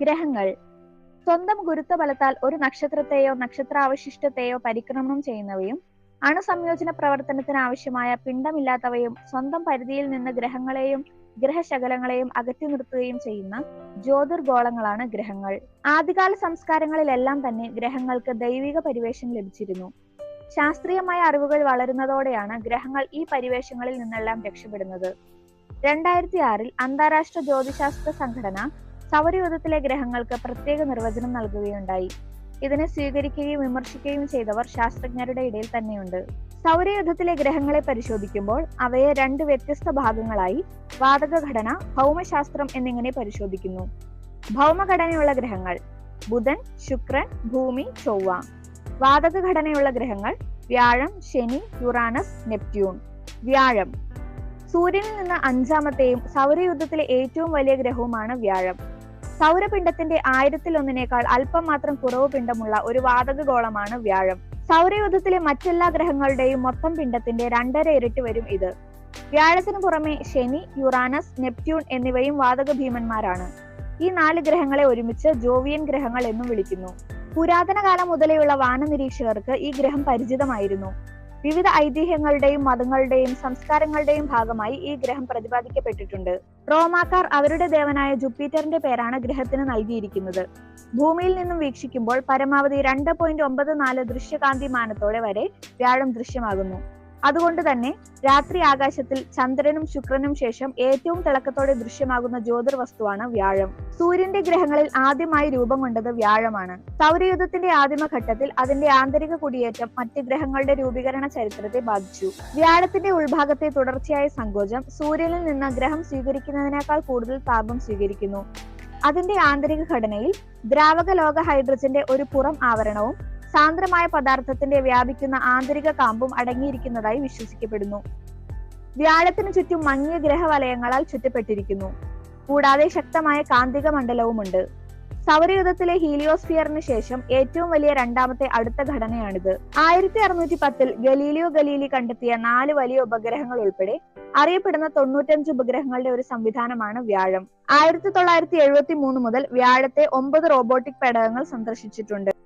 ഗ്രഹങ്ങൾ സ്വന്തം ഗുരുത്വബലത്താൽ ഒരു നക്ഷത്രത്തെയോ നക്ഷത്രാവശിഷ്ടത്തെയോ പരിക്രമണം ചെയ്യുന്നവയും അണുസംയോജന പ്രവർത്തനത്തിന് ആവശ്യമായ പിണ്ഡമില്ലാത്തവയും സ്വന്തം പരിധിയിൽ നിന്ന് ഗ്രഹങ്ങളെയും ഗ്രഹശകലങ്ങളെയും അകറ്റി നിർത്തുകയും ചെയ്യുന്ന ജ്യോതിർഗോളങ്ങളാണ് ഗ്രഹങ്ങൾ. ആദ്യകാല സംസ്കാരങ്ങളിലെല്ലാം തന്നെ ഗ്രഹങ്ങൾക്ക് ദൈവിക പരിവേഷം ലഭിച്ചിരുന്നു. ശാസ്ത്രീയമായ അറിവുകൾ വളരുന്നതോടെയാണ് ഗ്രഹങ്ങൾ ഈ പരിവേഷങ്ങളിൽ നിന്നെല്ലാം രക്ഷപ്പെടുന്നത്. രണ്ടായിരത്തി ആറിൽ അന്താരാഷ്ട്ര ജ്യോതിശാസ്ത്ര സംഘടന സൗരയൂഥത്തിലെ ഗ്രഹങ്ങൾക്ക് പ്രത്യേക നിർവചനം നൽകുകയുണ്ടായി. ഇതിനെ സ്വീകരിക്കുകയും വിമർശിക്കുകയും ചെയ്തവർ ശാസ്ത്രജ്ഞരുടെ ഇടയിൽ തന്നെയുണ്ട്. സൗരയൂഥത്തിലെ ഗ്രഹങ്ങളെ പരിശോധിക്കുമ്പോൾ അവയെ രണ്ട് വ്യത്യസ്ത ഭാഗങ്ങളായി വാതക ഘടന ഭൗമശാസ്ത്രം എന്നിങ്ങനെ പരിശോധിക്കുന്നു. ഭൗമഘടനയുള്ള ഗ്രഹങ്ങൾ ബുധൻ ശുക്രൻ ഭൂമി ചൊവ്വ. വാതക ഘടനയുള്ള ഗ്രഹങ്ങൾ വ്യാഴം ശനി യുറാനസ് നെപ്റ്റ്യൂൺ. വ്യാഴം. സൂര്യനിൽ നിന്ന് അഞ്ചാമത്തെയും സൗരയൂഥത്തിലെ ഏറ്റവും വലിയ ഗ്രഹവുമാണ് വ്യാഴം. സൗരപിണ്ഡത്തിന്റെ ആയിരത്തിൽ ഒന്നിനേക്കാൾ അല്പം മാത്രം കുറവ് പിണ്ഡമുള്ള ഒരു വാതക ഗോളമാണ് വ്യാഴം. സൗരയൂഥത്തിലെ മറ്റെല്ലാ ഗ്രഹങ്ങളുടെയും മൊത്തം പിണ്ഡത്തിന്റെ രണ്ടര ഇരട്ടി വരും ഇത്. വ്യാഴത്തിന് പുറമെ ശനി യുറാനസ് നെപ്റ്റ്യൂൺ എന്നിവയും വാതക ഭീമന്മാരാണ് ഈ നാല് ഗ്രഹങ്ങളെ ഒരുമിച്ച് ജോവിയൻ ഗ്രഹങ്ങൾ എന്നും വിളിക്കുന്നു. പുരാതന കാലം മുതലെയുള്ള വാനനിരീക്ഷകർക്ക് ഈ ഗ്രഹം പരിചിതമായിരുന്നു. വിവിധ ഐതിഹ്യങ്ങളുടെയും മതങ്ങളുടെയും സംസ്കാരങ്ങളുടെയും ഭാഗമായി ഈ ഗ്രഹം പ്രതിപാദിക്കപ്പെട്ടിട്ടുണ്ട്. റോമാക്കാർ അവരുടെ ദേവനായ ജുപ്പിറ്ററിന്റെ പേരാണ് ഗ്രഹത്തിന് നൽകിയിരിക്കുന്നത്. ഭൂമിയിൽ നിന്നും വീക്ഷിക്കുമ്പോൾ പരമാവധി രണ്ട് പോയിന്റ് ഒമ്പത് നാല് ദൃശ്യകാന്തിമാനത്തോടെ വരെ വ്യാഴം ദൃശ്യമാകുന്നു. അതുകൊണ്ട് തന്നെ രാത്രി ആകാശത്തിൽ ചന്ദ്രനും ശുക്രനും ശേഷം ഏറ്റവും തിളക്കത്തോടെ ദൃശ്യമാകുന്ന ജ്യോതിർവസ്തുവാണ് വ്യാഴം. സൂര്യന്റെ ഗ്രഹങ്ങളിൽ ആദ്യമായി രൂപം കൊണ്ടത് വ്യാഴമാണ്. സൗരയുധത്തിന്റെ ആദിമഘട്ടത്തിൽ അതിന്റെ ആന്തരിക കുടിയേറ്റം മറ്റ് ഗ്രഹങ്ങളുടെ രൂപീകരണ ചരിത്രത്തെ ബാധിച്ചു. വ്യാഴത്തിന്റെ ഉൾഭാഗത്തെ തുടർച്ചയായ സങ്കോചം സൂര്യനിൽ നിന്ന് ഗ്രഹം സ്വീകരിക്കുന്നതിനേക്കാൾ കൂടുതൽ താപം സ്വീകരിക്കുന്നു. അതിന്റെ ആന്തരിക ഘടനയിൽ ദ്രാവക ലോക ഹൈഡ്രജന്റെ ഒരു പുറം ആവരണവും സാന്ദ്രമായ പദാർത്ഥത്തിന്റെ വ്യാപിക്കുന്ന ആന്തരിക കാമ്പും അടങ്ങിയിരിക്കുന്നതായി വിശ്വസിക്കപ്പെടുന്നു. വ്യാഴത്തിനു ചുറ്റും മങ്ങിയ ഗ്രഹവലയങ്ങളാൽ ചുറ്റപ്പെട്ടിരിക്കുന്നു. കൂടാതെ ശക്തമായ കാന്തിക മണ്ഡലവുമുണ്ട്. സൗരയുധത്തിലെ ഹീലിയോസ്ഫിയറിന് ശേഷം ഏറ്റവും വലിയ രണ്ടാമത്തെ അടുത്ത ഘടനയാണിത്. ആയിരത്തി അറുന്നൂറ്റി പത്തിൽ ഗലീലിയോ ഗലീലി കണ്ടെത്തിയ നാല് വലിയ ഉപഗ്രഹങ്ങൾ ഉൾപ്പെടെ അറിയപ്പെടുന്ന തൊണ്ണൂറ്റഞ്ച് ഉപഗ്രഹങ്ങളുടെ ഒരു സംവിധാനമാണ് വ്യാഴം. ആയിരത്തി തൊള്ളായിരത്തി എഴുപത്തി മൂന്ന് മുതൽ വ്യാഴത്തെ ഒമ്പത് റോബോട്ടിക് പേടകങ്ങൾ സന്ദർശിച്ചിട്ടുണ്ട്.